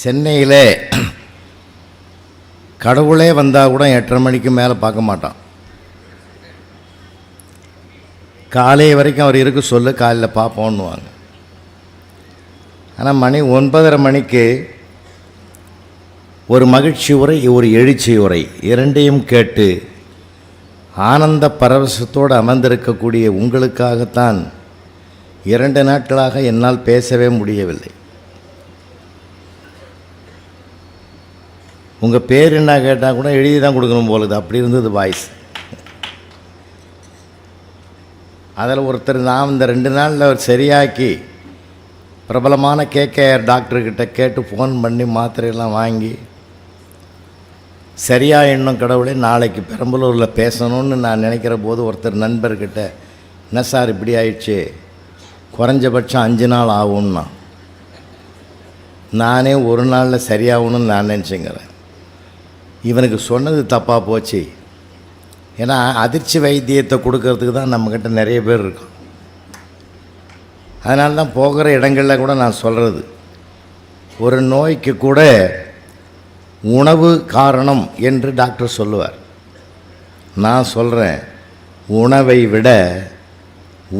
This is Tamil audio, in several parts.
சென்னையில் கடவுளே வந்தால் கூட எட்டரை மணிக்கு மேலே பார்க்க மாட்டான். காலை வரைக்கும் அவர் இருக்க சொல்லு காலையில் பார்ப்போன்னுவாங்க. ஆனால் மணி ஒன்பதரை மணிக்கு ஒரு மகிழ்ச்சி உரை ஒரு எழுச்சி உரை. இரண்டையும் கேட்டு ஆனந்த பரவசத்தோடு அமர்ந்திருக்கக்கூடிய உங்களுக்காகத்தான் இரண்டு நாட்களாக என்னால் பேசவே முடியவில்லை. உங்கள் பேர் என்ன கேட்டால் கூட எழுதி தான் கொடுக்கணும் போலுது. அப்படி இருந்தது வாய்ஸ் அதில் ஒருத்தர் நான் இந்த ரெண்டு நாளில் அவர் சரியாக்கி பிரபலமான கேகேஆர் டாக்டர்கிட்ட கேட்டு ஃபோன் பண்ணி மாத்திரையெல்லாம் வாங்கி சரியாக இன்னும் கடவுளே நாளைக்கு பெரம்பலூரில் பேசணும்னு நான் நினைக்கிற போது ஒருத்தர் நண்பர்கிட்ட என்ன சார் இப்படி ஆயிடுச்சு? குறைஞ்சபட்சம் அஞ்சு நாள் ஆகும்னா. நானே ஒரு நாளில் சரியாகணும்னு நான் நினச்சிங்கிறேன். இவனுக்கு சொன்னது தப்பாக போச்சு. ஏன்னா அதிர்ச்சி வைத்தியத்தை கொடுக்கறதுக்கு தான் நம்மக்கிட்ட நிறைய பேர் இருக்கும். அதனால தான் போகிற இடங்களில் கூட நான் சொல்கிறது ஒரு நோய்க்கு கூட உணவு காரணம் என்று டாக்டர் சொல்லுவார். நான் சொல்கிறேன் உணவை விட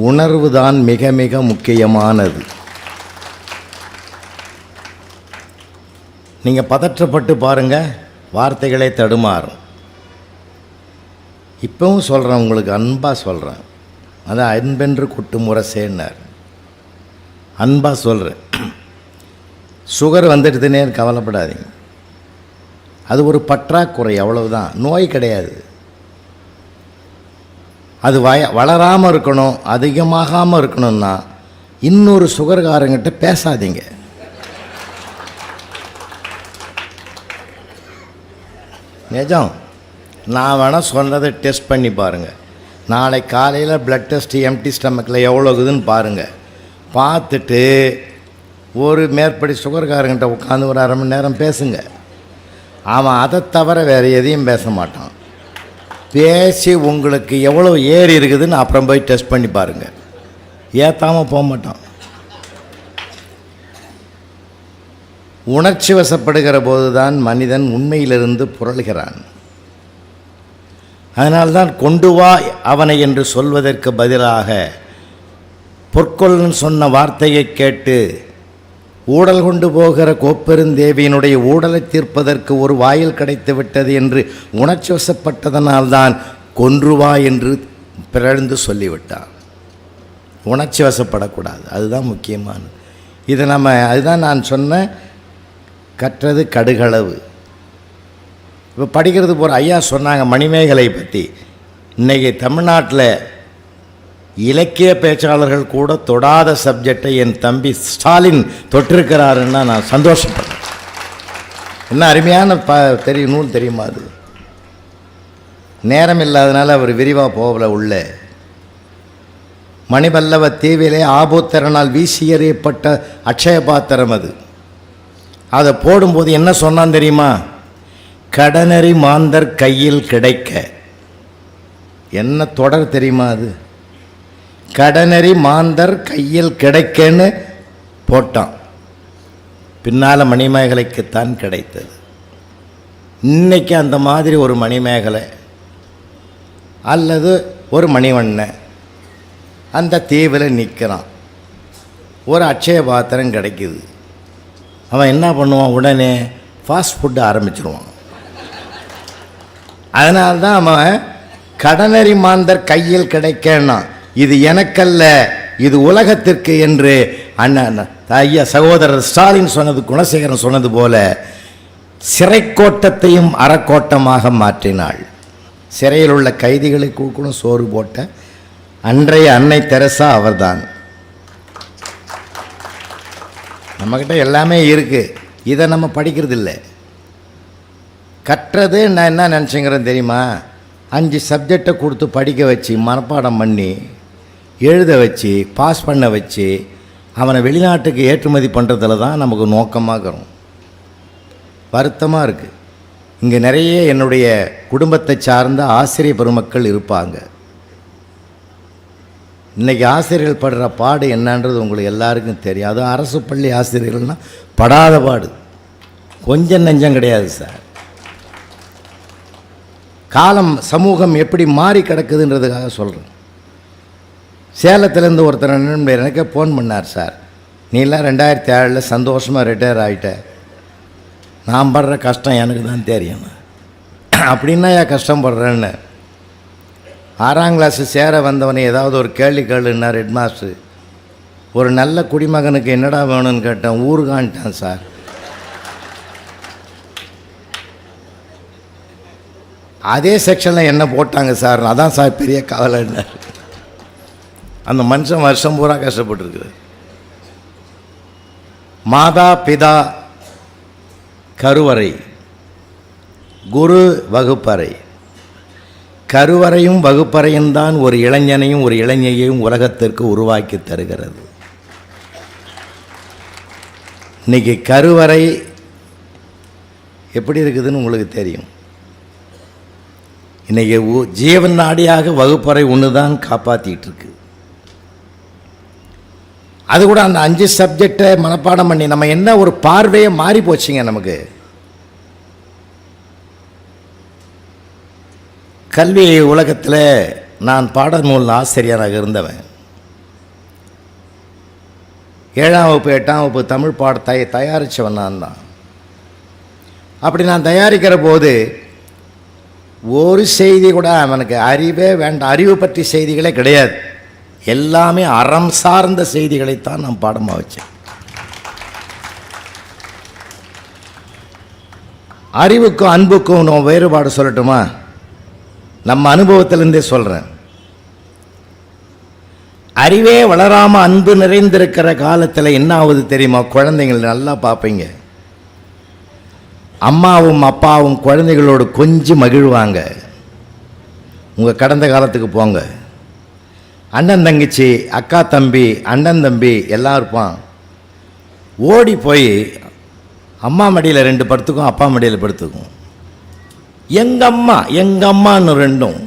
உணர்வு தான் மிக மிக முக்கியமானது. நீங்கள் பதற்றப்பட்டு பாருங்கள் வார்த்தைகளே தடுமாறும் இப்பவும் சொல்கிறேன் உங்களுக்கு அன்பாக சொல்கிறேன் அதான் அன்பென்று குட்டு முரசேன்னார் அன்பாக சொல்கிறேன் சுகர் வந்துடுதுன்னே கவலைப்படாதீங்க. அது ஒரு பற்றாக்குறை அவ்வளவுதான். நோய் கிடையாது. அது வய வளராமல் இருக்கணும் அதிகமாகாமல் இருக்கணும்னா இன்னொரு சுகர்காரங்கிட்ட பேசாதீங்க. நிஜம். நான் வேணால் சொன்னதை டெஸ்ட் பண்ணி பாருங்கள் நாளை காலையில் ப்ளட் டெஸ்ட் எம்டி ஸ்டமக்கில் எவ்வளோ இருக்குதுன்னு பாருங்கள் பார்த்துட்டு ஒரு மேற்படி சுகர்காரங்கிட்ட உட்காந்து ஒரு அரை மணி நேரம் பேசுங்க. அவன் அதை தவிர வேறு எதையும் பேச மாட்டான். பேசி உங்களுக்கு எவ்வளோ ஏறி இருக்குதுன்னு அப்புறம் போய் டெஸ்ட் பண்ணி பாருங்கள் ஏற்றாமல் போக மாட்டான். உணர்ச்சி வசப்படுகிற போதுதான் மனிதன் உண்மையிலிருந்து புரளுகிறான். அதனால்தான் கொண்டு வா அவனை என்று சொல்வதற்கு பதிலாக பொற்கொள்ளன் சொன்ன வார்த்தையை கேட்டு ஊடல் கொண்டு போகிற கோப்பெருந்தேவியினுடைய ஊடலை தீர்ப்பதற்கு ஒரு வாயில் கிடைத்து விட்டது என்று உணர்ச்சி வசப்பட்டதனால்தான் கொன்று வா என்று பிறழ்ந்து சொல்லிவிட்டான் உணர்ச்சி வசப்படக்கூடாது அதுதான் முக்கியமானது. இதை நம்ம அதுதான் நான் சொன்ன கற்றது கடுகளவு. இப்போ படிக்கிறது போகிற ஐயா சொன்னாங்க மணிமேகலை பற்றி இன்றைக்கி தமிழ்நாட்டில் இலக்கிய பேச்சாளர்கள் கூட தொடாத சப்ஜெக்டை என் தம்பி ஸ்டாலின் தொட்டிருக்கிறாருன்னா நான் சந்தோஷப்படுறேன். என்ன அருமையான ப தெரியும் நூல் தெரியுமா அது? நேரம் இல்லாதனால அவர் விரிவாக போகல உள்ள. மணிபல்லவ தீவிலே ஆபோத்தரனால் வீசி எறியப்பட்ட அக்ஷய பாத்திரம் அது. அதை போடும்போது என்ன சொன்னான் தெரியுமா? கடனறி மாந்தர் கையில் கிடைக்க. என்ன தொடர் தெரியுமா அது? கடனறி மாந்தர் கையில் கிடைக்கன்னு போட்டான். பின்னால் மணிமேகலைக்குத்தான் கிடைத்தது. இன்னைக்கு அந்த மாதிரி ஒரு மணிமேகலை அல்லது ஒரு மணிவண்ணன் அந்த தீவில் நிற்கிறான். ஒரு அட்சய பாத்திரம் கிடைக்குது. அவன் என்ன பண்ணுவான் உடனே ஃபாஸ்ட் ஃபுட்டு ஆரம்பிச்சிருவான். அதனால்தான் அவன் கடனறி மாந்தர் கையில் கிடைக்கணும் இது எனக்கல்ல இது உலகத்திற்கு என்று அண்ணன் ஐயா சகோதரர் ஸ்டாலின் சொன்னது குணசேகரன் சொன்னது போல சிறைக்கோட்டத்தையும் அறக்கோட்டமாக மாற்றினாள். சிறையில் உள்ள கைதிகளுக்கு கூட சோறு போட்ட அன்றைய அன்னை தெரசா அவர்தான். நம்மக்கிட்ட எல்லாமே இருக்குது இதை நம்ம படிக்கிறது இல்லை கற்றது நான் என்ன நினச்சிங்கிறேன் தெரியுமா? அஞ்சு சப்ஜெக்டை கொடுத்து படிக்க வச்சு மனப்பாடம் பண்ணி எழுத வச்சு பாஸ் பண்ண வச்சு அவனை வெளிநாட்டுக்கு ஏற்றுமதி பண்ணுறதுல தான் நமக்கு நோக்கமாகிறோம் வருத்தமாக இருக்குது இங்கே நிறைய என்னுடைய குடும்பத்தை சார்ந்த ஆசிரிய பெருமக்கள் இருப்பாங்க. இன்றைக்கி ஆசிரியர்கள் படுற பாடு என்னன்றது உங்களுக்கு எல்லாருக்கும் தெரியும். அதுவும் அரசு பள்ளி ஆசிரியர்கள்னால் படாத பாடு. கொஞ்சம் நெஞ்சம் கிடையாது சார். காலம் சமூகம் எப்படி மாறி கிடக்குதுன்றதுக்காக சொல்கிறேன் சேலத்துலேருந்து ஒருத்தர் நண்பர் எனக்கு ஃபோன் பண்ணார் சார். நீலாம் ரெண்டாயிரத்தி ஏழில் சந்தோஷமாக ரிட்டையர் ஆகிட்ட நான் படுற கஷ்டம் எனக்கு தான் தெரியும். அப்படின்னா ஏன் கஷ்டப்படுறேன்னு ஆறாம் கிளாஸு சேர வந்தவனை ஏதாவது ஒரு கேள்வி கேளுன்னார் ஹெட்மாஸ்டர் ஒரு நல்ல குடிமகனுக்கு என்னடா வேணும்னு கேட்டேன். ஊருகான்ட்டான் சார் அதே செக்ஷனில் என்ன போட்டாங்க சார் அதான் சார் பெரிய கவலைன்னு அந்த மனுஷன் வருஷம் பூரா கஷ்டப்பட்டுருக்குறார். மாதா பிதா கருவறை குரு வகுப்பறை. கருவறையும் வகுப்பறையும் தான் ஒரு இளைஞனையும் ஒரு இளைஞையையும் உலகத்திற்கு உருவாக்கி தருகிறது. இன்னைக்கு கருவறை எப்படி இருக்குதுன்னு உங்களுக்கு தெரியும். இன்னைக்கு உ- ஜீவன் நாடியாக வகுப்பறை ஒன்று தான் காப்பாற்றிட்டு இருக்கு அது கூட அந்த அஞ்சு சப்ஜெக்டை மனப்பாடம் பண்ணி நம்ம என்ன ஒரு பார்வையே மாறி போச்சுங்க நமக்கு. கல்வி உலகத்தில் நான் பாடநூல் ஆசிரியராக இருந்தவன். ஏழாம் வகுப்பு எட்டாம் வகுப்பு தமிழ் பாட தய தயாரித்தவன் நான் தான். அப்படி நான் தயாரிக்கிற போது ஒரு செய்தி கூட அவனுக்கு அறிவே வேண்டாம். அறிவு பற்றி செய்திகளே கிடையாது. எல்லாமே அறம் சார்ந்த செய்திகளைத்தான் நான் பாடமாக வச்சேன். அறிவுக்கும் அன்புக்கும் வேறுபாடு சொல்லட்டுமா? நம்ம அனுபவத்திலேருந்தே சொல்கிறேன் அறிவே வளராமல் அன்பு நிறைந்திருக்கிற காலத்தில் என்ன ஆகுது தெரியுமா? குழந்தைங்கள் நல்லா பார்ப்பீங்க. அம்மாவும் அப்பாவும் குழந்தைகளோடு கொஞ்சம் மகிழ்வாங்க. உங்கள் கடந்த காலத்துக்கு போங்க. அண்ணன் தங்கச்சி அக்கா தம்பி அண்ணன் தம்பி எல்லாம் இருப்பான் ஓடி போய் அம்மா மடியில் ரெண்டு படுத்துக்கும் அப்பா மடியில் படுத்துக்கும். எங்கள் அம்மா எங்கள் அம்மான்னு ரெண்டும்.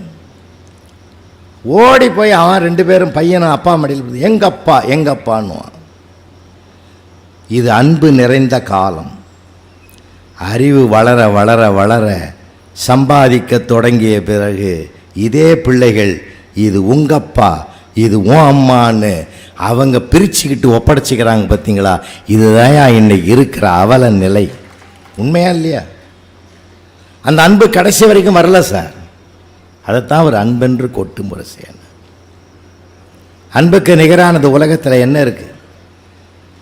ஓடி போய் அவன் ரெண்டு பேரும் பையனும் அப்பா மடியில் எங்கப்பா எங்கள் அப்பா இது அன்பு நிறைந்த காலம். அறிவு வளர வளர வளர சம்பாதிக்க தொடங்கிய பிறகு இதே பிள்ளைகள் இது உங்கப்பா இது உன் அம்மான்னு அவங்க பிரிச்சுக்கிட்டு ஒப்படைச்சிக்கிறாங்க பார்த்தீங்களா இதுதான் இன்னைக்கு இருக்கிற அவல நிலை. உண்மையா இல்லையா? அந்த அன்பு கடைசி வரைக்கும் வரல சார். அதைத்தான் ஒரு அன்பென்று கொட்டு முரசேன் அன்புக்கு நிகரானது உலகத்தில் என்ன இருக்குது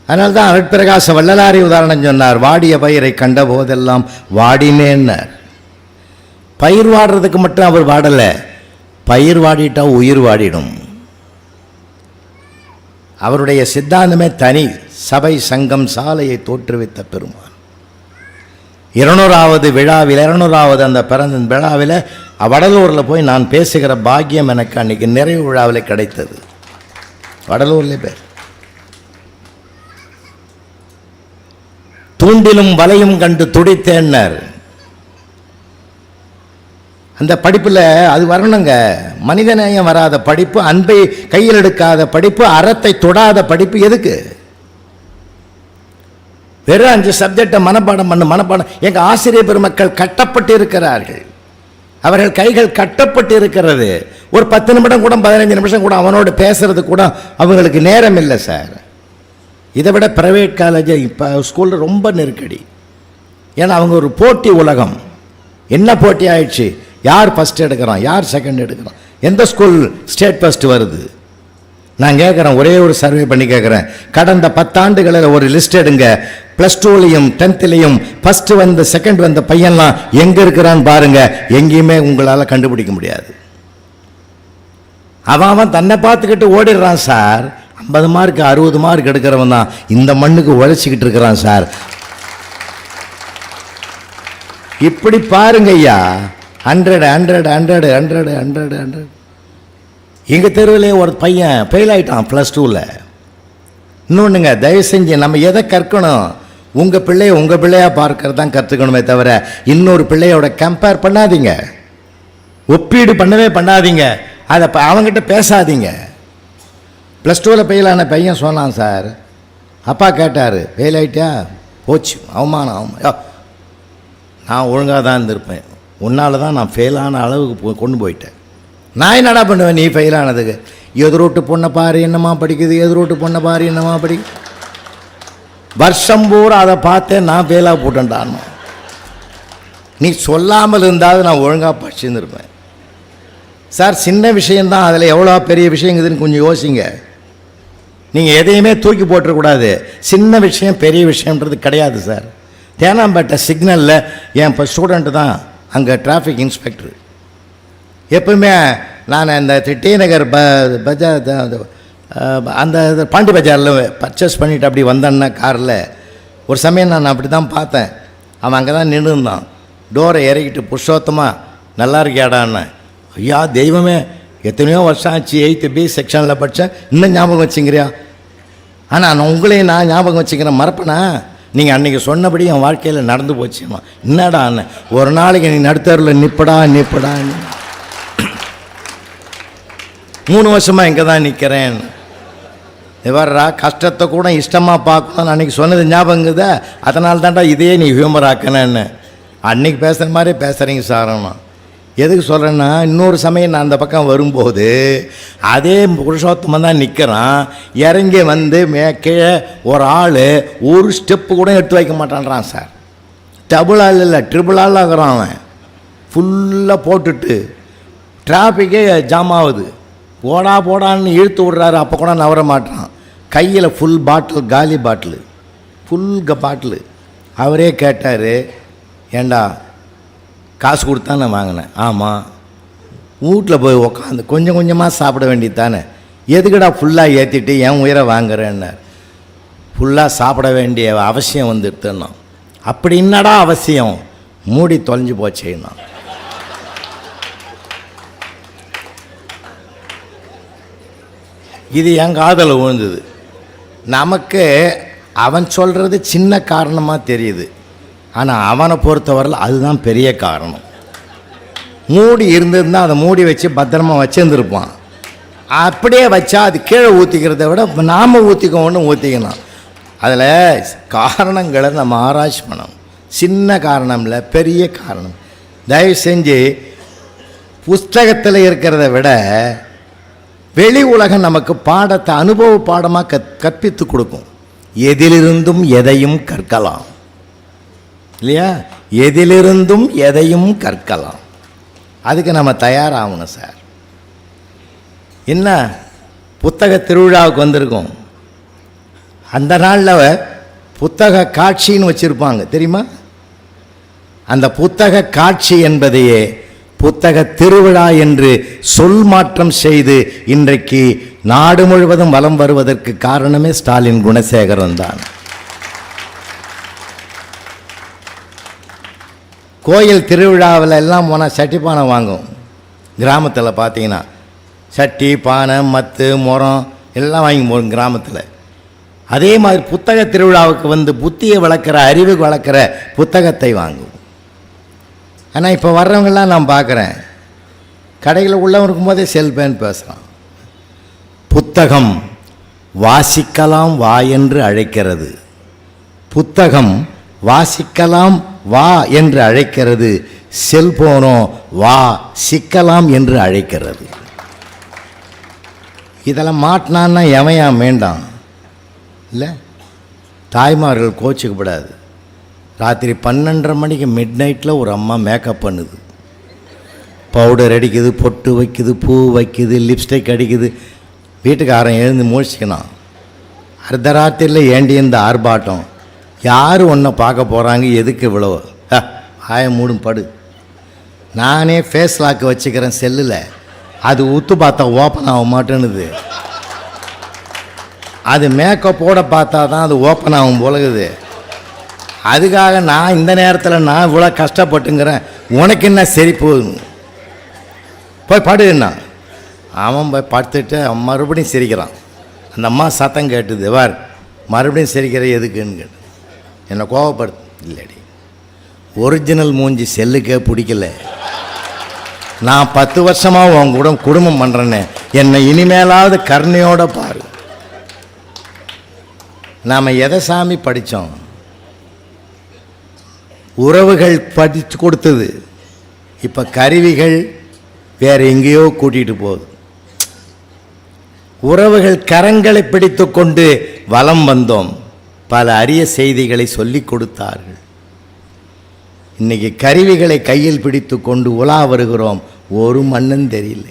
அதனால்தான் அருட்பிரகாச வள்ளலாரி உதாரணம் சொன்னார் வாடிய பயிரை கண்ட போதெல்லாம் வாடினேன்னார். பயிர் வாடுறதுக்கு மட்டும் அவர் வாடலை பயிர் வாடிட்டா உயிர் வாடிடும். அவருடைய சித்தாந்தமே தனி சபை சங்கம் சாலையை தோற்றுவித்த பெருமான். இருநூறாவது விழாவில் இருநூறாவது அந்த பிறந்த விழாவில் வடலூரில் போய் நான் பேசுகிற பாக்கியம் எனக்கு அன்னைக்கு நிறைவு விழாவில் கிடைத்தது. வடலூர்லே பேர். தூண்டிலும் வலையும் கண்டு துடித்தேன்னார். அந்த படிப்பில் அது வரணுங்க. மனிதநேயம் வராத படிப்பு அன்பை கையில் எடுக்காத படிப்பு அறத்தை தொடாத படிப்பு எதுக்கு? வெறும் அஞ்சு சப்ஜெக்டை மனப்பாடம் பண்ணு மனப்பாடம். எங்கள் ஆசிரியர் பெருமக்கள் கட்டப்பட்டு இருக்கிறார்கள் அவர்கள் கைகள் கட்டப்பட்டு இருக்கிறது ஒரு பத்து நிமிடம் கூட பதினஞ்சு நிமிஷம் கூட அவனோடு பேசுறது கூட அவங்களுக்கு நேரம் இல்லை சார் இதை விட ப்ரைவேட் காலேஜ் இப்போ ஸ்கூலில் ரொம்ப நெருக்கடி. ஏன்னா அவங்க ஒரு போட்டி உலகம். என்ன போட்டி ஆயிடுச்சு? யார் ஃபஸ்ட் எடுக்கிறான்? யார் செகண்ட் எடுக்கிறான்? எந்த ஸ்கூல் ஸ்டேட் ஃபஸ்ட் வருது? நான் கேட்குறேன் ஒரே ஒரு சர்வே பண்ணி கேட்குறேன் கடந்த பத்தாண்டுகளில் ஒரு லிஸ்ட் எடுங்க. ப்ளஸ் டூலையும் டென்த்துலேயும் ஃபஸ்ட்டு வந்த செகண்ட் வந்த பையன்லாம் எங்கே இருக்கிறான்னு பாருங்கள் எங்கேயுமே உங்களால் கண்டுபிடிக்க முடியாது. அவன் அவன் தன்னை பார்த்துக்கிட்டு ஓடிடுறான் சார். ஐம்பது மார்க் அறுபது மார்க் எடுக்கிறவன் தான். இந்த மண்ணுக்கு உழைச்சிக்கிட்டு இருக்கிறான் சார். இப்படி பாருங்க ஐயா. Hundred hundred hundred hundred hundred hundred எங்கள் தெருவிலே ஒரு பையன் ஃபெயில் ஆகிட்டான் ப்ளஸ் டூவில் இன்னொன்றுங்க தயவு செஞ்சு நம்ம எதை கற்கணும்? உங்கள் பிள்ளையை உங்கள் பிள்ளையாக பார்க்கறது தான் கற்றுக்கணுமே தவிர இன்னொரு பிள்ளையோட கம்பேர் பண்ணாதீங்க. ஒப்பீடு பண்ணவே பண்ணாதீங்க. அதை ப- பேசாதீங்க. ப்ளஸ் டூவில் ஃபெயிலான பையன் சொன்னான் சார். அப்பா கேட்டார் ஃபெயில் ஆகிட்டியா போச்சு அவமானம் அவமானம் நான் ஒழுங்காக தான் இருந்திருப்பேன். உன்னால தான் நான் ஃபெயிலான அளவுக்கு கொண்டு போயிட்டேன். நான் என்னடா பண்ணுவேன்? நீ ஃபெயில் ஆனதுக்கு. எதிரோட்டு பொண்ணை பாரு என்னமா படிக்குது? எதிரோட்டு பொண்ணை பாரு என்னமா படி? வருஷம் பூரா அதை பார்த்தேன் நான் ஃபெயிலாக போட்டேன்டான்னு. நீ சொல்லாமல் இருந்தால் நான் ஒழுங்காக படிச்சுருந்துருப்பேன். சார் சின்ன விஷயந்தான் அதில் எவ்வளோ பெரிய விஷயங்குதுன்னு கொஞ்சம் யோசிங்க. நீங்கள் எதையுமே தூக்கி போட்டுறக்கூடாது. சின்ன விஷயம் பெரிய விஷயம்ன்றது கிடையாது சார். தேனாம்பேட்டை சிக்னலில் என் இப்போ ஸ்டூடெண்ட்டு தான் அங்கே டிராஃபிக் இன்ஸ்பெக்டர் எப்பவுமே நான் இந்த டி நகர் ப பஜார் அந்த இது பாண்டி பஜாரில் பர்ச்சேஸ் பண்ணிட்டு அப்படி வந்தேன்னா காரில். ஒரு சமயம் நான் அப்படி தான் பார்த்தேன். அவன் அங்கே தான் நின்று இருந்தான் டோரை இறக்கிட்டு புருஷோத்தமாக நல்லா இருக்கியாடான்னு ஐயா தெய்வமே எத்தனையோ வருஷம் ஆச்சு எயித்து பி செக்ஷனில் படித்தேன் இன்னும் ஞாபகம் வச்சுங்கிறியா ஆனால் நான் உங்களையும் நான் ஞாபகம் வச்சுக்கிறேன் மறப்பனா நீங்கள் அன்றைக்கி சொன்னபடி என் வாழ்க்கையில் நடந்து போச்சுமா? என்னடா அண்ணன்? ஒரு நாளைக்கு நீ நடுத்தரில் நிற்படா நிப்படா. மூணு வருஷமாக இங்கே தான் நிற்கிறேன் இவர்ரா கஷ்டத்தை கூட இஷ்டமாக பார்க்கணும்னு அன்றைக்கி சொன்னது ஞாபகங்குதா அதனால தான்டா இதையே நீ ஹியூமர் ஆக்கணுன்னு அன்றைக்கி பேசுகிற மாதிரி பேசுகிறீங்க சாரண்ணா எதுக்கு சொல்கிறேன்னா இன்னொரு சமயம் நான் அந்த பக்கம் வரும்போது அதே புருஷோத்தமன் தான் நிற்கிறான் இறங்கி வந்து மே கீழே ஒரு ஆள் ஒரு ஸ்டெப்பு கூட எடுத்து வைக்க மாட்டான்றான் சார். டபுள் ஆள் இல்லை ட்ரிபிள் ஆள் ஆகிறான் அவன். ஃபுல்லாக போட்டுட்டு டிராஃபிக்கே ஜாம் ஆகுது. போடா போடான்னு இழுத்து விட்றாரு. அப்போ கூட நவர மாட்டான் கையில் ஃபுல் பாட்டில் காலி பாட்டில் ஃபுல் க பாட்டில் அவரே கேட்டார் ஏண்டா காசு கொடுத்தா நான் வாங்கினேன். ஆமாம் வீட்டில் போய் உக்காந்து கொஞ்சம் கொஞ்சமாக சாப்பிட வேண்டியது தானே எதுக்குடா ஃபுல்லாக ஏற்றிட்டு என் உயிரை வாங்குறேன்னார். ஃபுல்லாக சாப்பிட வேண்டிய அவசியம் வந்துடுதுன்னா அப்படி என்னடா அவசியம்? மூடி தொலைஞ்சு போச்சேன்னா இது என் காதில் விழுந்தது. நமக்கு அவன் சொல்கிறது சின்ன காரணமாக தெரியுது. ஆனால் அவனை பொறுத்தவரையில் அதுதான் பெரிய காரணம். மூடி இருந்திருந்தால் அதை மூடி வச்சு பத்திரமா வச்சுருந்துருப்பான். அப்படியே வச்சா அது கீழே ஊற்றிக்கிறத விட நாம் ஊற்றிக்கோன்னு ஊற்றிக்கணும் அதில் காரணங்களை நம்ம ஆராய்ச்சி பண்ணணும். சின்ன காரணம் இல்லை பெரிய காரணம். தயவு செஞ்சு புஸ்தகத்தில் இருக்கிறத விட வெளி உலகம் நமக்கு பாடத்தை அனுபவ பாடமாக கற் கற்பித்து கொடுக்கும். எதிலிருந்தும் எதையும் கற்கலாம். இல்லையா? எதிலிருந்தும் எதையும் கற்கலாம். அதுக்கு நம்ம தயாராகணும் சார். என்ன? புத்தக திருவிழாவுக்கு வந்திருக்கோம். அந்த நாளில் புத்தக காட்சின்னு வச்சுருப்பாங்க தெரியுமா? அந்த புத்தக காட்சி என்பதையே புத்தக திருவிழா என்று சொல் மாற்றம் செய்து இன்றைக்கு நாடு முழுவதும் வலம் வருவதற்கு காரணமே ஸ்டாலின் குணசேகரன் தான். கோயில் திருவிழாவில் எல்லாம் போனால் சட்டி பானை வாங்கும். கிராமத்தில் பார்த்தீங்கன்னா சட்டி பானை மத்து முரம் எல்லாம் வாங்கி போகும் கிராமத்தில். அதே மாதிரி புத்தக திருவிழாவுக்கு வந்து புத்தியை வளர்க்குற அறிவு வளர்க்குற புத்தகத்தை வாங்கும். ஆனால் இப்போ வர்றவங்கெல்லாம் நான் பார்க்குறேன் கடையில் உள்ளவன் இருக்கும்போதே செல்பேன் பேசுகிறான் புத்தகம் வாசிக்கலாம் வா என்று அழைக்கிறது. புத்தகம் வாசிக்கலாம் வா என்று அழைக்கிறது. செல்போனோ வா சிக்கலாம் என்று அழைக்கிறது. இதெல்லாம் மாட்டினான்னா எவையா வேண்டாம் இல்லை? தாய்மார்கள் கோச்சிக்கப்படாது. ராத்திரி பன்னெண்டரை மணிக்கு மிட் நைட்டில் ஒரு அம்மா மேக்கப் பண்ணுது. பவுடர் அடிக்குது பொட்டு வைக்குது பூ வைக்குது லிப்ஸ்டிக் அடிக்குது. வீட்டுக்காரன் எழுந்து முழிச்சிக்கணும் அர்த்தராத்திரியில் ஏண்டி இந்த ஆர்ப்பாட்டம்? யார் உன்னை பார்க்க போகிறாங்க எதுக்கு இவ்வளோ ஆய மூடும் படு. நானே ஃபேஸ் லாக் வச்சுக்கிறேன் செல்லில். அது ஊற்று பார்த்தா ஓப்பன் ஆக மாட்டேனுது அது மேக்கப்போட பார்த்தா தான் அது ஓப்பன் ஆகும் போலகுது. அதுக்காக நான் இந்த நேரத்தில் நான் இவ்வளோ கஷ்டப்பட்டுங்கிறேன். உனக்கு என்ன சரி போதும் போய் படுன்னா அவன் போய் படுத்துட்டு அவன் மறுபடியும் சிரிக்கிறான். அந்த அம்மா சத்தம் கேட்டுது வார் மறுபடியும் சிரிக்கிற எதுக்குன்னு கேட்டு. என்னை கோவப்படுத்து இல்லடி ஒரிஜினல் மூஞ்சி செல்லுக்கே பிடிக்கல. நான் பத்து வருஷமாக உன் கூட குடும்பம் பண்ணுறேன்னு என்னை இனிமேலாவது கருணையோடு பாரு. நாம் எதை சாமி படித்தோம் உறவுகள் படித்து கொடுத்தது. இப்போ கருவிகள் வேறு எங்கேயோ கூட்டிகிட்டு போகுது. உறவுகள் கரங்களை பிடித்து கொண்டு வலம் வந்தோம். பல அரிய செய்திகளை சொல்லிக் கொடுத்தார்கள். இன்னைக்கு கருவிகளை கையில் பிடித்து கொண்டு உலா வருகிறோம். ஒரு மண்ணும் தெரியல.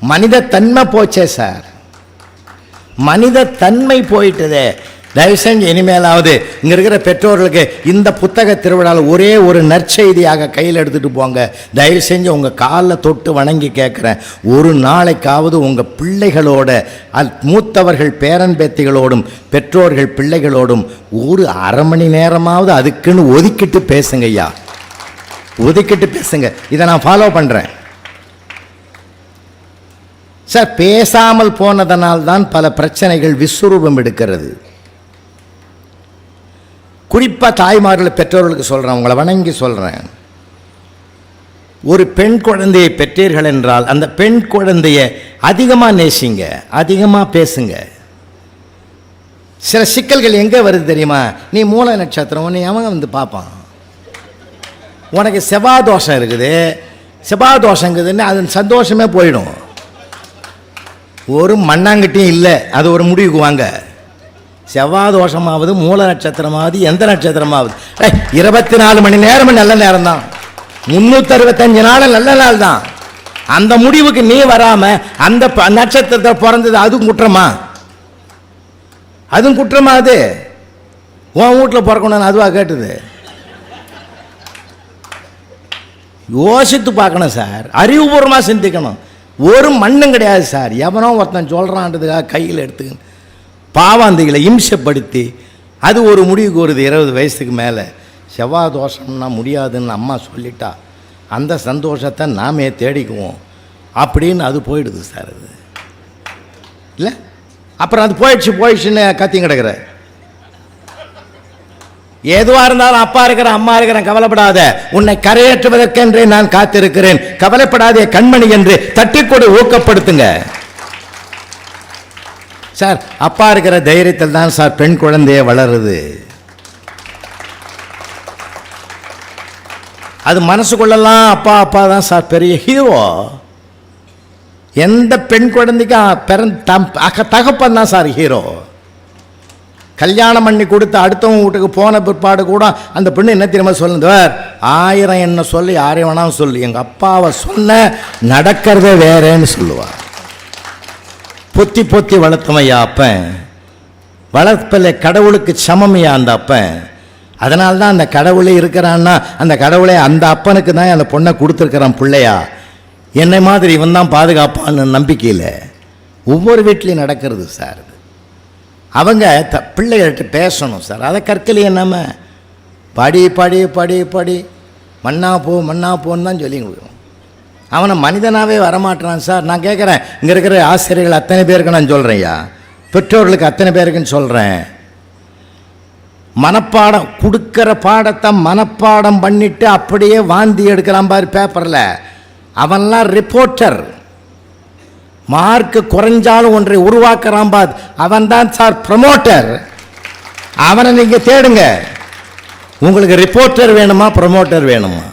மனித தன்மை போச்சே சார். மனித தன்மை போயிட்டதே. தயவு செஞ்சு இனிமேலாவது இங்கே இருக்கிற பெற்றோர்களுக்கு இந்த புத்தக திருவிழாவில் ஒரே ஒரு நற்செய்தியாக கையில் எடுத்துகிட்டு போங்க. தயவு செஞ்சு உங்கள் காலில் தொட்டு வணங்கி கேட்குறேன் ஒரு நாளைக்காவது உங்கள் பிள்ளைகளோட மூத்தவர்கள் பேரன் பேத்திகளோடும் பெற்றோர்கள் பிள்ளைகளோடும் ஒரு அரை மணி நேரமாவது அதுக்குன்னு ஒதுக்கிட்டு பேசுங்க ஐயா. ஒதுக்கிட்டு பேசுங்க. இதை நான் ஃபாலோ பண்ணுறேன் சார் பேசாமல் போனதனால் தான் பல பிரச்சனைகள் விஸ்வரூபம் எடுக்கிறது. குறிப்பாக தாய்மார்கள் பெற்றோர்களுக்கு சொல்கிறேன் உங்களை வணங்கி சொல்கிறேன் ஒரு பெண் குழந்தையை பெற்றீர்கள் என்றால் அந்த பெண் குழந்தையை அதிகமாக நேசிங்க அதிகமாக பேசுங்க. சில சிக்கல்கள் எங்கே வருது தெரியுமா? நீ மூல நட்சத்திரம் நீ அவன் வந்து பார்ப்பான்? உனக்கு செவ்வாய் தோஷம் இருக்குது. செவ்வாய் தோஷங்குதுன்னு அது சந்தோஷமே போயிடும். ஒரு மண்ணாங்கட்டியும் இல்லை அது ஒரு முடிவுக்கு வாங்க. செவ்வாய் தோஷமாவது மூல நட்சத்திரமாவது எந்த நட்சத்திரமாவது. இருபத்தி நாலு மணி நேரமும் நல்ல நேரம் தான் முந்நூற்றி அறுபத்தஞ்சு நாள் நல்ல நாள் தான் அந்த முடிவுக்கு நீ வராம அந்த ப- நட்சத்திரத்தை பிறந்தது அதுவும் குற்றமா? அதுவும் குற்றமா அது? உன் வீட்டில் பிறக்கணும்னு அதுவா கேட்டது? யோசித்து பார்க்கணும் சார். அறிவுபூர்வமாக சிந்திக்கணும். ஒரு மண்ணும் கிடையாது சார். எவனோ ஒருத்தன் சொல்கிறான்றதுக்காக கையில் எடுத்துக்கணும். பாவாந்திகளை இம்சப்படுத்தி அது ஒரு முடிவுக்கு வருது இருபது வயசுக்கு மேலே. செவ்வாய் தோஷம்னா முடியாதுன்னு அம்மா சொல்லிட்டா அந்த சந்தோஷத்தை நாமே தேடிக்குவோம். அப்படின்னு அது போயிடுது சார் அது. இல்லை? அப்புறம் அது போயிடுச்சு போயிடுச்சுன்னு கத்தி கிடக்குற. எதுவாக இருந்தாலும் அப்பா இருக்கிறேன் அம்மா இருக்கிறேன் கவலைப்படாத. உன்னை கரையேற்றுவதற்கென்றே நான் காத்திருக்கிறேன். கவலைப்படாதே கண்மணி என்று தட்டிக்கொடு ஊக்கப்படுத்துங்க. சார் அப்பா இருக்கிற தைரியத்தில் தான் சார் பெண் குழந்தைய வளருது. அது மனசுக்குள்ளெல்லாம் அப்பா அப்பா தான் சார் பெரிய ஹீரோ எந்த பெண் குழந்தைக்கும் பிறந்த தம் அக தகப்பன் தான் சார் ஹீரோ கல்யாணம் பண்ணி கொடுத்து அடுத்தவங்க வீட்டுக்கு போன பிற்பாடு கூட அந்த பெண்ணு என்ன தெரியுமா சொல்லுவார் ஆயிரம் என்ன சொல்லி யாரையும் வேணாலும் சொல்லு. எங்கள் அப்பாவை சொன்ன நடக்கிறதே வேறேன்னு சொல்லுவார் பொத்தி பொத்தி வளர்த்தமையா அப்பன்? வளர்ப்பில் கடவுளுக்கு சமமையா அந்த அப்பன்? அதனால தான் அந்த கடவுளே இருக்கிறான்னா அந்த கடவுளே அந்த அப்பனுக்கு தான் அந்த பொண்ணை கொடுத்துருக்குறான் பிள்ளையா? என்னை மாதிரி இவன் தான் பாதுகாப்பான்னு நம்பிக்கையில். ஒவ்வொரு வீட்லேயும் நடக்கிறது சார் அவங்க த பிள்ளைகள்கிட்ட பேசணும் சார். அதை கற்கலையே நம்ம படி படி படி படி. மண்ணா போ மண்ணா போன்னு தான் சொல்லி கொடுக்கணும் அவனை மனிதனாகவே வரமாட்டான் சார். நான் கேட்குறேன் இங்கே இருக்கிற ஆசிரியர்கள் அத்தனை பேருக்கு நான் சொல்கிறேன்யா பெற்றோர்களுக்கு அத்தனை பேருக்குன்னு சொல்கிறேன் மனப்பாடம் கொடுக்குற பாடத்தை மனப்பாடம் பண்ணிட்டு அப்படியே வாந்தி எடுக்கிறான் பாரு பேப்பரில் அவன்லாம் ரிப்போர்ட்டர் மார்க்கு குறைஞ்சாலும் ஒன்றை உருவாக்குறான் பார். அவன் தான் சார் ப்ரமோட்டர் அவனை நீங்கள் தேடுங்க. உங்களுக்கு ரிப்போர்ட்டர் வேணுமா ப்ரமோட்டர் வேணுமா?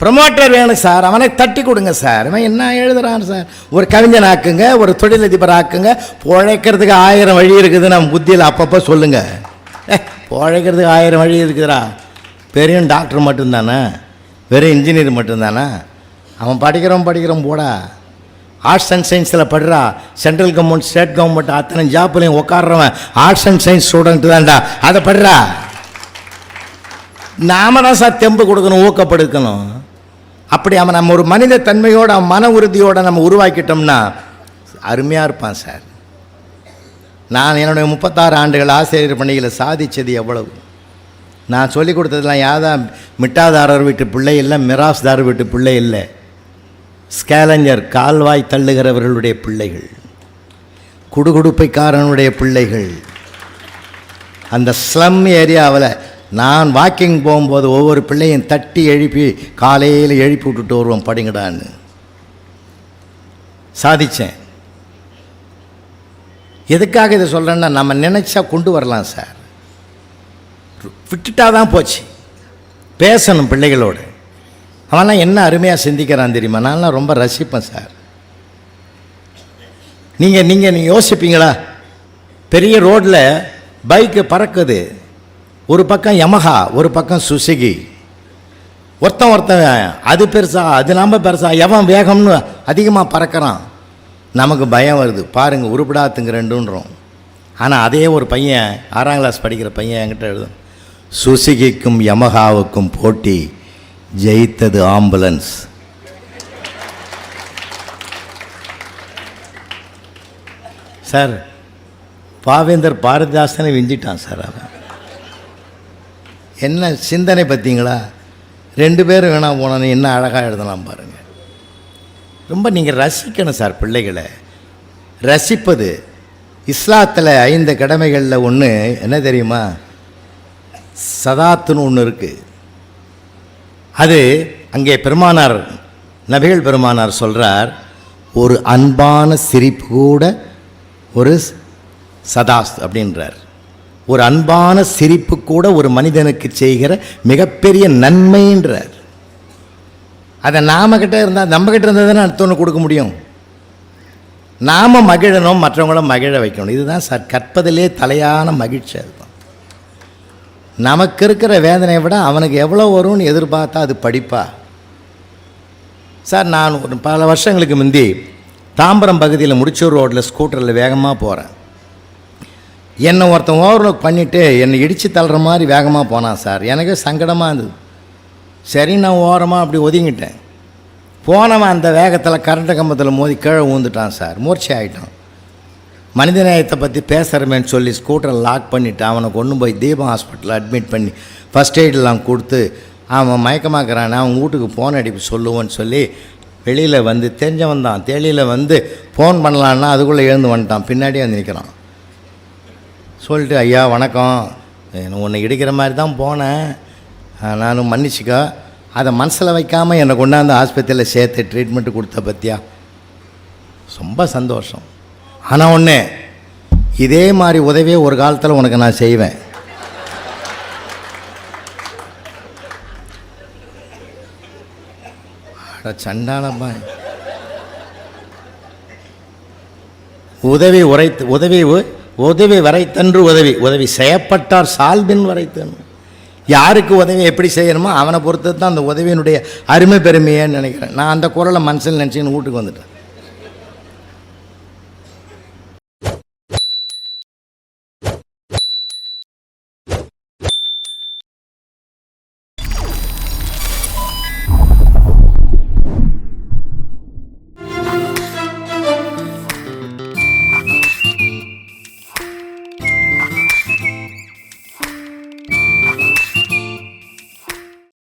ப்ரமோட்டர் வேணும் சார். அவனை தட்டி கொடுங்க சார். அவன் என்ன எழுதுறான் சார்? ஒரு கவிஞன் ஆக்குங்க ஒரு தொழிலதிபர் ஆக்குங்க. பிழைக்கிறதுக்கு ஆயிரம் வழி இருக்குது நம்ம புத்தியில் அப்பப்போ சொல்லுங்கள் ஏ பிழைக்கிறதுக்கு ஆயிரம் வழி இருக்குதுரா பெரிய டாக்டர் மட்டும்தானே? வெறும் இன்ஜினியர் மட்டும்தானே? அவன் படிக்கிறவன் படிக்கிறவன் போடா. ஆர்ட்ஸ் அண்ட் சயின்ஸில் படுறா. சென்ட்ரல் கவர்மெண்ட் ஸ்டேட் கவர்மெண்ட் அத்தனை ஜாப்லையும் உட்காடுறவன் ஆர்ட்ஸ் அண்ட் சயின்ஸ் ஸ்டூடெண்ட் தான்டா. அதை படுறா. நாம தான் சார் தெம்பு கொடுக்கணும் ஊக்கப்படுத்தணும் அப்படி அவன் நம்ம ஒரு மனித தன்மையோட அவன் மன உறுதியோடு நம்ம உருவாக்கிட்டோம்னா அருமையாக இருப்பான் சார். நான் என்னுடைய முப்பத்தாறு ஆண்டுகள் ஆசிரியர் பணியில் சாதித்தது எவ்வளவு? நான் சொல்லிக் கொடுத்ததுலாம் யாதான் மிட்டாதாரர் வீட்டு பிள்ளை இல்லை மிராஸ்தாரர் வீட்டு பிள்ளை இல்லை. ஸ்கேலஞ்சர் கால்வாய் தள்ளுகிறவர்களுடைய பிள்ளைகள். குடுகுடுப்பைக்காரனுடைய பிள்ளைகள். அந்த ஸ்லம் ஏரியாவில் நான் வாக்கிங் போகும்போது ஒவ்வொரு பிள்ளையும் தட்டி எழுப்பி காலையில் எழுப்பி விட்டுட்டு வருவோம் படிங்கடான்னு. சாதித்தேன் எதுக்காக இதை சொல்கிறேன்னா நம்ம நினச்சா கொண்டு வரலாம் சார். விட்டுட்டா தான் போச்சு. பேசணும் பிள்ளைகளோடு. அவன்லாம் என்ன அருமையாக சிந்திக்கிறான் தெரியுமா? நான்லாம் ரொம்ப ரசிப்பேன் சார். நீங்கள் நீங்கள் நீங்கள் யோசிப்பீங்களா? பெரிய ரோட்டில் பைக்கு பறக்குது. ஒரு பக்கம் யமஹா ஒரு பக்கம் சுசுகி. ஒருத்தன் ஒருத்தன் அது பெருசா அது நம்ம பெருசா எவன் வேகம்னு அதிகமாக பறக்கிறான்? நமக்கு பயம் வருது. பாருங்கள் உருப்படாத்துங்க ரெண்டுன்றோம். ஆனால் அதே ஒரு பையன் ஆறாம் கிளாஸ் படிக்கிற பையன் என்கிட்ட எழுதும் சுசுகிக்கும் யமஹாவுக்கும் போட்டி ஜெயித்தது ஆம்புலன்ஸ். சார் பாவேந்தர் பாரதிதாசனை விஞ்சிட்டான் சார் அவன். என்ன சிந்தனை பார்த்தீங்களா? ரெண்டு பேரும் வேணா போனோன்னு என்ன அழகாக எழுதலாம் பாருங்கள் ரொம்ப நீங்கள் ரசிக்கணும் சார் பிள்ளைகளை. ரசிப்பது. இஸ்லாத்தில் ஐந்து கடமைகளில் ஒன்று என்ன தெரியுமா? சதாத்துன்னு ஒன்று இருக்குது அது அங்கே பெருமானார் நபிகள் பெருமானார் சொல்கிறார் ஒரு அன்பான சிரிப்பு கூட ஒரு சதாஸ் அப்படின்றார். ஒரு அன்பான சிரிப்பு கூட ஒரு மனிதனுக்கு செய்கிற மிகப்பெரிய நன்மைன்றார். அதை நாம கிட்ட இருந்தால் நம்ம கிட்ட இருந்தால் தானே அடுத்தவனு கொடுக்க முடியும்? நாம் மகிழணும் மற்றவங்கள மகிழ வைக்கணும். இதுதான் சார் கற்பதிலே தலையான மகிழ்ச்சி அதுதான் நமக்கு இருக்கிற வேதனையை விட அவனுக்கு எவ்வளோ வரும்னு எதிர்பார்த்தா அது படிப்பா? சார் நான் ஒரு பல வருஷங்களுக்கு முந்தி தாம்பரம் பகுதியில் முடிச்சூர் ரோட்டில் ஸ்கூட்டரில் வேகமாக போகிறேன் என்னை ஒருத்தன் ஓவர்லோக் பண்ணிவிட்டு என்னை இடித்து தள்ளுற மாதிரி வேகமாக போனான் சார். எனக்கு சங்கடமாக இருந்தது. சரி நான் ஓரமாக அப்படி ஒதுங்கிட்டேன். போனவன் அந்த வேகத்தில் கரண்ட்டு கம்பத்தில் மோதி கீழே ஊந்துட்டான் சார். மூர்ச்சி ஆகிட்டான் மனிதநேயத்தை பற்றி பேசுகிறமேன்னு சொல்லி ஸ்கூட்டரை லாக் பண்ணிவிட்டு அவனை கொண்டு போய் தீபம் ஹாஸ்பிட்டலில் அட்மிட் பண்ணி ஃபஸ்ட் எய்டெலாம் கொடுத்து அவன் மயக்கமாக்குறான் அவன் வீட்டுக்கு ஃபோன் அடிப்பு சொல்லுவோன்னு சொல்லி வெளியில் வந்து தெரிஞ்சவன் தான். தெளியில் வந்து ஃபோன் பண்ணலான்னா அதுக்குள்ளே எழுந்து வந்துட்டான். பின்னாடியே வந்து நிற்கிறான் சொல்லிட்டு ஐயா வணக்கம். உன்னை இடிக்கிற மாதிரி தான் போனேன். நானும் மன்னிச்சிக்க. அதை மனசில் வைக்காமல் என்னை கொண்டாந்து ஆஸ்பத்திரியில் சேர்த்து ட்ரீட்மெண்ட்டு கொடுத்த பற்றியா ரொம்ப சந்தோஷம். ஆனால் ஒன்று இதே மாதிரி உதவியே ஒரு காலத்தில் உனக்கு நான் செய்வேன். அட சண்டாளப்பா உதவி உரைத்து உதவி உதவி வரைத்தன்று உதவி. உதவி செய்யப்பட்டார் சால்பின் வரைத்தன் யாருக்கு உதவி எப்படி செய்யணுமோ அவனை பொறுத்து தான் அந்த உதவியினுடைய அருமை பெருமையன்னு நினைக்கிறேன். நான் அந்த குரலை மனசில் நினச்சின்னு வீட்டுக்கு வந்துட்டேன்.